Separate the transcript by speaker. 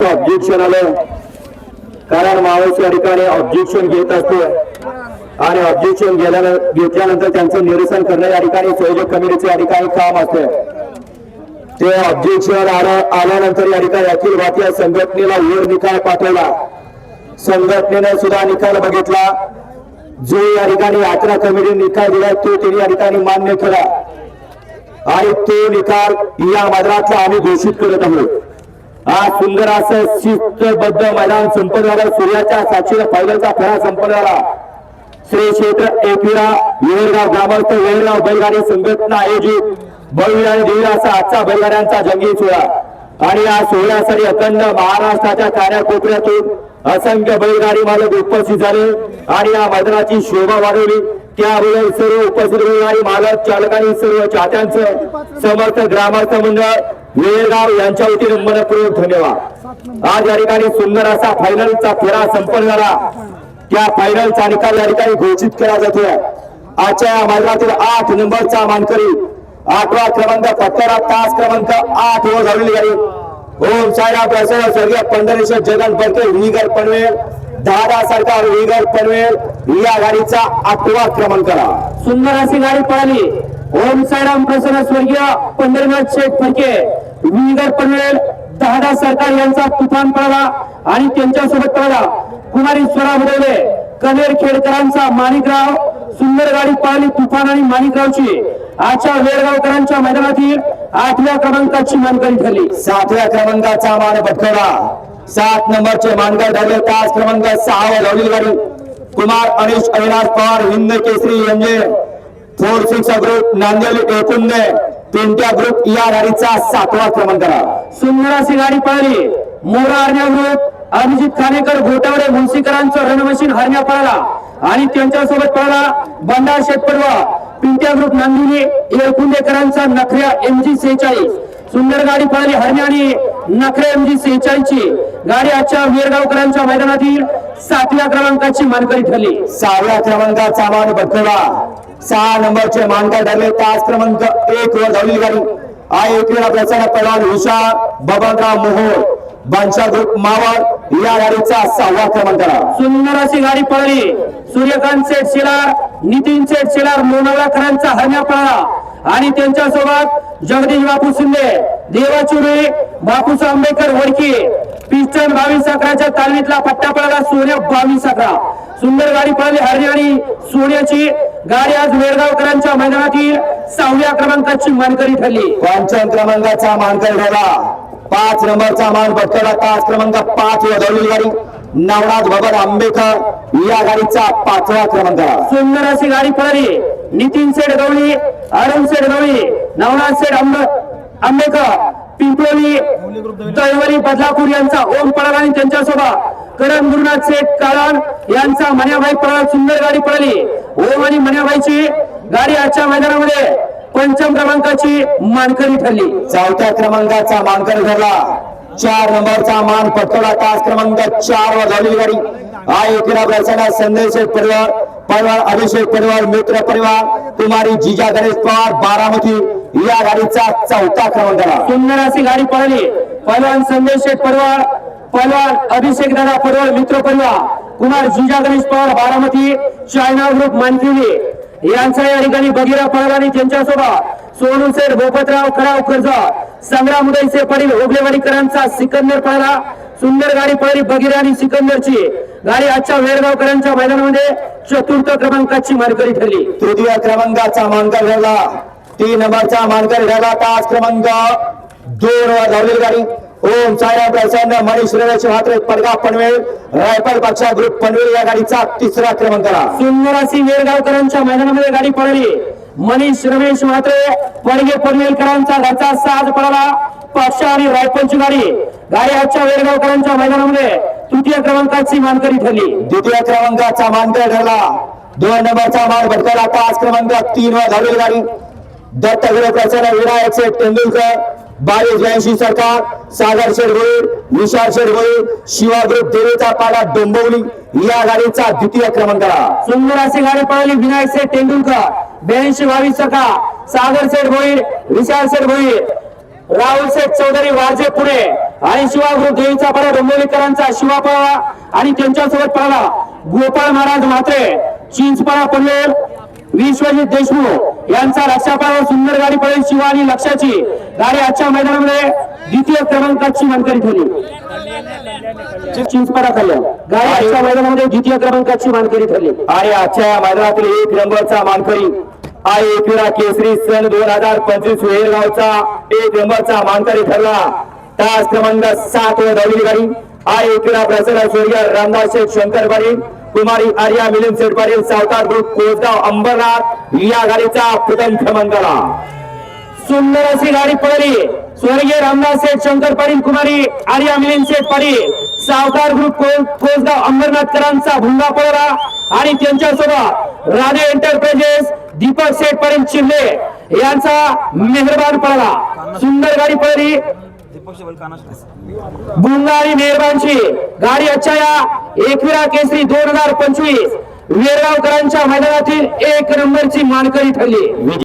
Speaker 1: Objection आलं कारण मावस या ठिकाणी ऑब्जेक्शन घेत असतो. आणि ऑब्जेक्शन घेतल्यानंतर त्यांचं निरसन करणं या ठिकाणी संयोजक कमिटीचे या ठिकाणी काम असते. ते ऑब्जेक्शन आल्यानंतर या ठिकाणी अखिल भारतीय संघटनेला वर निकाल पाठवला. संघटनेनं सुद्धा निकाल बघितला. जो या ठिकाणी यात्रा कमिटी निकाल दिला तो त्यांनी या ठिकाणी मान्य केला. आणि तो निकाल या मदरातला आम्ही घोषित करत आहोत. आज सुंदर असं शिस्तबद्ध मैदान संपन्न झालं. सूर्याच्या साक्षीला फायनलचा फेरा संपन्न झाला. श्री क्षेत्र एपिरा वेळगाव ग्रामस्थ वेळगाव बैलगाडी संघटना आयोजित बळी आणि दिव्य असा आजचा बैलगाड्यांचा जंगी सोहळा. आणि या सोहळ्यासाठी अखंड महाराष्ट्राच्या कानाकोपऱ्यातून असंख्य बैलगाडी मालक उपस्थित झाले आणि या मैदानाची शोभा वाढवली. त्याबरोबर सर्व उपस्थित बैलगाडी मालक चालकांनी सर्व चाहत्यांचं समर्थ ग्रामस्थ मंडळ वेळगाव यांच्या वतीने मनपूर्वक धन्यवाद. आज या ठिकाणी सुंदर असा फायनलचा फेरा संपन्न झाला. त्या फायनलचा निकाल या ठिकाणी घोषित केला जातोय. आजच्या या मार्गातील आठ नंबरचा मानकरी आठवा क्रमांक पत्तरा तास क्रमांक आठ वर झालेली गाडी. ओम साईराम स्वर्गीय पंढरेश्वर जगन बडके विगर पनवेल दादा सरकार विगर पनवेल या गाडीचा आठवा क्रमांक
Speaker 2: सुंदर अशी गाडी पळाली. ओम साईराम प्रसन्न स्वर्गीय पंढरीनाथ शेठ फडके विंगर पनवेल दहादा सरकार यांचा तुफान पळाला आणि त्यांच्यासोबत पळाला कुमारी स्वरा बुडवले कनेर खेडकरांचा माणिकराव सुंदर गाडी पळाली तुफान आणि माणिकरावची. आजच्या वेळगावकरांच्या मैदानातील आठव्या क्रमांकाची मानकरी ठरली.
Speaker 1: सातव्या क्रमांकाचा मान पटकवला. सात नंबरचे मानकर ठरले. तास क्रमांक सहा वर गाडी कुमार अनिश अविनाश पवार हिंद केसरी यांचे फोर सिक्स ग्रुप नांदेड एकुंदे. पिंट्या ग्रुप या गाडीचा सातवा क्रमांक
Speaker 2: सुंदर अशी गाडी पळाली मोरा हरण्या ग्रुप अभिजित खानेकर घोटावडे मुन्सीकरांचं रणमशीन हरण्या पळाला. आणि त्यांच्यासोबत पळाला बंडार शेतपडवा. पिंट्या ग्रुप नांदिनी येळकुंडेकरांचा नखऱ्या एमजी सेहेचाळीस. सुंदर गाडी पळाली हरण्या आणि नखऱ्या एमजी सेहेचाळीसची. गाडी आजच्या वेरगावकरांच्या मैदानातील सातव्या क्रमांकाची मानकरी ठरली.
Speaker 1: सहाव्या क्रमांकाचा मान पटकवला सहा नंबरचे मानकर ठरले. तास क्रमांक एक वर धावली गाडी. आय वेळा प्रचार पलवान हुशा बबनराव मोहोळ बांचा ग्रुप मावळ या गाडीचा सहावा क्रमांक
Speaker 2: सुंदर अशी गाडी पळली. सूर्यकांत शेठ शिलार नितीन शेठ शिलार लोणावळाकरांचा हरण्या पळाला. आणि त्यांच्यासोबत जगदीश बापू शिंदे देवाचुरे बापूस आंबेडकर वडकी पिस्टन बावीस अकराच्या तालमीतला पट्टा पळाला सूर्य बावीस अकरा. सुंदर गाडी पळाली हरियाणी सूर्याची गाडी आज वेळगावकरांच्या मैदानातील सहाव्या क्रमांकाची मानकरी ठरली.
Speaker 1: पंचम क्रमांकाचा मानकर ठरला. पाच नंबरचा मान पटकवला. तास क्रमांक पाच वर लावलेली गाडी. नवनाथ बाबा आंबेकर या गाडीचा पाचवा क्रमांक.
Speaker 2: सुंदर अशी गाडी पळाली. नितीन सेठ गवळी अरुण सेठ गवळी नवनाथ सेठ आंब आंबेकर पिंपळी दैवरी बदलापूर यांचा ओम पळाला आणि त्यांच्यासोबत करण गुरुनाथ काळण यांचा मन्याबाई पळाला सुंदर गाडी पळाली. ओम आणि मन्याबाईची गाडी आजच्या मैदानामध्ये पंचम क्रमांकाची मानकरी ठरली.
Speaker 1: चौथ्या क्रमांकाचा मानकर ठरला. चार नंबरचा मान पटकवला तास क्रमांक चार वर झालेली गाडी. हा एकविरा प्रसन्न संदेश परिवार परिवार अभिषेक परिवार मित्र परिवार कुमारी जिजा गणेश पवार बारामती. या गाडीचा चौथा क्रमांक
Speaker 2: सुंदर अशी गाडी पळाली. पहलवान संदेश शेठ पडवाळ पहलवान अभिषेक दादा पडवाळ मित्र परिवार कुमार जिजा गणेश पवार बारामती चायना ग्रुप मानकिवली यांचा या ठिकाणी बगिरा पळाला आणि त्यांच्यासोबत. सोनू सेठ भोपतराव खराव कर्ज संग्राम उदयसे पाटील होबलेवाडीकरांचा सिकंदर पळाला सुंदर गाडी पळली बगिरा आणि सिकंदरची. गाडी आजच्या वेळगावकरांच्या मैदानामध्ये चतुर्थ क्रमांकाची मानकरी ठरली.
Speaker 1: तृतीय क्रमांकाचा मानकर ठरला. तीन नंबरचा मानकर ठरला. तास क्रमांक दोन वर धावलेली गाडी. ओम सायराम प्रसन्न मनीष रमेश म्हात्रे पडगा पनवेल रायफल पक्षा ग्रुप पनवेल या गाडीचा तिसरा क्रमांक
Speaker 2: सुंदर अशी वेळगावकरांच्या मैदानामध्ये गाडी पळाली मनीष रमेश म्हात्रे पडगे पनवेलकरांचा घरचा साज पळाला पक्ष आणि रायफलची गाडी. गाडी आजच्या वेळगावकरांच्या मैदानामध्ये तृतीय क्रमांकाची मानकरी ठरली.
Speaker 1: द्वितीय क्रमांकाचा मानकर ठरला. दोन नंबरचा मान भटकला तास क्रमांक तीन वर धावलेली गाडी. दत्तगिरी प्रसन्न विनायक तेंडुलकर. बावीस ब्याऐंशी सरकार सागर शेठ भोईर विशाल शेठ शिवा ग्रुप देवीचा पाडा डोंबवली या गाडीचा द्वितीय क्रमांक
Speaker 2: सुंदर अशी गाडी पळाली विनायक सेठ तेंडुलकर. ब्याऐंशी बावीस सरकार सागर होईल भोईर विशाल सेठ राहुल शेठ चौधरी वाजे पुणे. आणि शिवागृह देवीचा पडा डोंबवलीकरांचा शिवा पळाला आणि त्यांच्यासोबत पळाला गोपाळ महाराज म्हात्रे चिंचपाडा पनवेल विश्वजित देशमुख. यांचा लक्षापावर सुंदर गाडी पडेल शिवा आणि लक्षाची गाडी आजच्या मैदानामध्ये द्वितीय क्रमांकाची मानकरी ठरली. चिंचपाडा गाडी आजच्या मैदानामध्ये द्वितीय क्रमांकाची मानकरी ठरली.
Speaker 1: आणि आजच्या मैदानातील एक नंबरचा मानकरी आहे केसरी सन दोन हजार पंचवीस वेळगावचा एक नंबरचा मानकरी ठरला. तास क्रमांक सात वर धावलेली गाडी. आहे एकविरा प्रसन्न स्वर्गीय रामदास शेठ शंकर पाटील कुमारी आर्या मिलिंद शेठ सावकार ग्रुप कोसगाव अंबरनाथ या गाडीचा प्रथम क्रमांकाला.
Speaker 2: सुंदर अशी गाडी पळली. स्वर्गीय रामदास शेठ शंकर पाटील कुमारी आर्या मिलिंद शेठ पाटील सावकार ग्रुप कोसगाव अंबरनाथकरांचा भुंगा पळला. आणि त्यांच्यासोबत राधे एंटरप्राइजेस दीपक शेठ पाटील शिंदे यांचा मेहरबान पळला. सुंदर गाडी पळली. भुंगा आणि मेहरबानची गाडी आजच्या या एकविरा केसरी दोन हजार पंचवीस वेरगावकरांच्या मैदानातील एक नंबरची मानकरी ठरली.